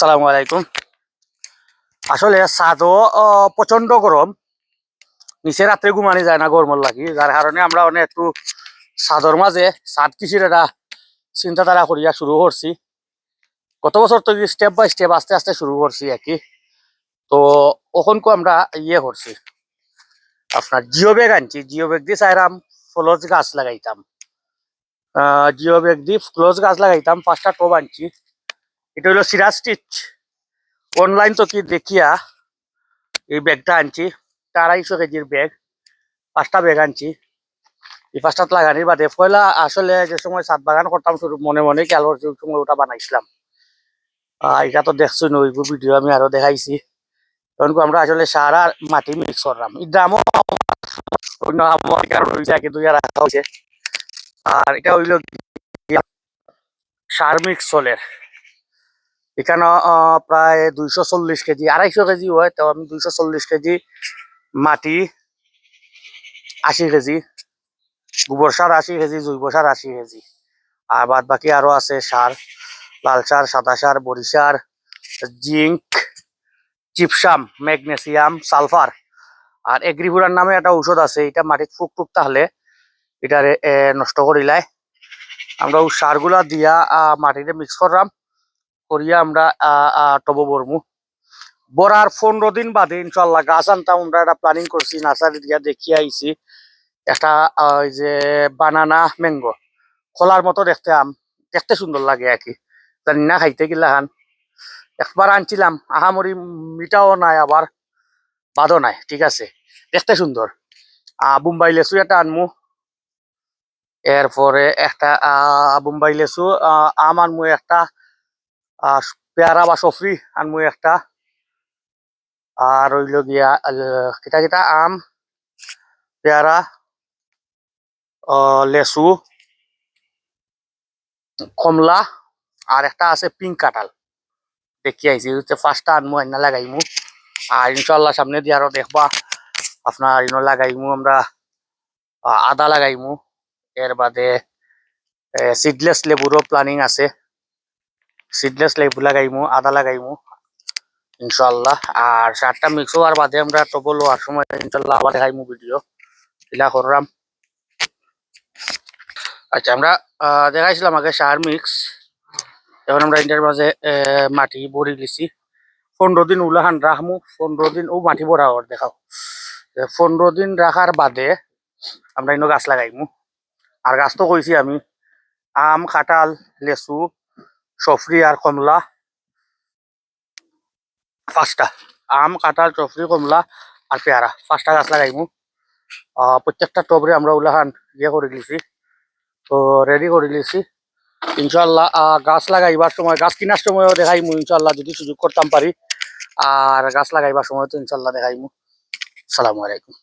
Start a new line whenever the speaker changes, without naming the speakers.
সালামু আলাইকুম। আসলে ছাদও প্রচণ্ড গরম। নিচে রাত্রে ঘুমানি যায় না গরমের লাগি, যার কারণে আমরা অনেক একটু সাদর মাঝে ছাদ কৃষির একটা চিন্তাধারা করিয়া শুরু করছি। গত বছর তো স্টেপ বাই স্টেপ আস্তে আস্তে শুরু করছি আর কি। তো ওখানকো আমরা ইয়ে করছি। আপনার জিও ব্যাগ আনছি জিও ব্যাগ দিয়ে চাইরাম ফলজ গাছ লাগাইতাম। জিও ব্যাগ দিয়ে ফলজ গাছ লাগাইতাম, পাঁচটা টব আনছি। এটা হলো সিরাজ স্টিচ। অনলাইন তো কি দেখিয়া এই ব্যাগটা আনছি। আড়াইশো কেজির ব্যাগ, পাঁচটা ব্যাগ আনছি। এই পাঁচটা লাগানির বাদে। পয়লা আসলে যে সময় সাত বাগান করতাম শুরু মনে মনে খেয়াল ওই সময় ওটা বানাইছিলাম। এটা তো দেখছ নই ভিডিও আমি আরও দেখাইছি। তখন আমরা আসলে সার মাটি মিক্স করলাম। ড্রামও অন্য রাখা হয়েছে আর এটা হইল সার মিক্স চলের এখানে প্রায় দুইশো চল্লিশ কেজি, আড়াইশো কেজি হয়, তো আমি দুইশো চল্লিশ কেজি মাটি, আশি কেজি, গোবর সার আশি কেজি, জৈব সার আশি কেজি। আর বাদ বাকি আরও আছে সার, লাল সার, সাদা সার বড়ি সার জিঙ্ক চিপসাম ম্যাগনেসিয়াম, সালফার। আর এগ্রিভুরার নামে একটা ঔষধ আছে, এটা মাটিত ফুক টুক তাহলে এটারে নষ্ট করিলাই আমরা সারগুলা দিয়া মাটিতে মিক্স করলাম। করিয়া আমরা টব বরমু বরার পনেরো দিন বাদে ইনশাল্লাহ গাছ আনতাম আমরা একটা প্ল্যানিং করছি নার্সারি দিয়া দেখিয়ে আইছি। একটা ওই যে বানানা ম্যাঙ্গো খোলার মতো দেখতে আম দেখতে সুন্দর লাগে আর কি। জানি না খাইতে গিলা হান একবার আনছিলাম আহামরি মিটাও নাই আবার বাদও নাই ঠিক আছে। দেখতে সুন্দর। বোম্বাই লেচু একটা আনমু। এরপরে একটা বোম্বাই আহ, আম আনমু একটা। আর পেয়ারা বা সফরি আনমু একটা। আর হইল গিয়া কিতা কিতা? আম, পেয়ারা লেচু কমলা, আর একটা আছে পিঙ্ক কাঁঠাল। দেখি হচ্ছে ফার্স্টটা আনমু, আইনা লাগাইমু। আর ইনশাল্লাহ সামনে দিয়ে আরও দেখবা, আপনার ইনো লাগাইমু আমরা আদা লাগাইমু। এর বাদে সিডলেস লেবুরও প্ল্যানিং আছে। সিডলেস লেবু লাগাইমু আদা লাগাইমু ইনশাল্লাহ আর সারটা মিক্স হওয়ার বাদে আমরা টবল লোয়ার সময় ইনশাল্লাহ আবার দেখাইমু ভিডিও এলা করলাম আচ্ছা আমরা দেখাইছিলাম আগে সার মিক্স এখন আমরা ইন্টার মাঝে মাটি ভরি লিছি পনেরো দিন উলাহান রাখমু পনেরো দিন ও মাটি ভরা ওর দেখাও পনেরো দিন রাখার বাদে আমরা ইনো গাছ লাগাইমু আর গাছ তো কইছি আমি আম কাঁঠাল লেচু সফরি আর কমলা। পাঁচটা। আম, কাঁঠাল সফরি কমলা আর পেয়ারা। পাঁচটা গাছ লাগাইমু প্রত্যেকটা টবরে আমরা উলাহান ইয়ে করে দিয়েছি। তো রেডি করে দিয়েছি। ইনশাল্লাহ গাছ লাগাইবার সময়, গাছ কেনার সময়ও দেখাইমু ইনশাল্লাহ যদি সুযোগ করতাম পারি। আর গাছ লাগাইবার সময় তো ইনশাল্লাহ দেখাইমু সালামু আলাইকুম।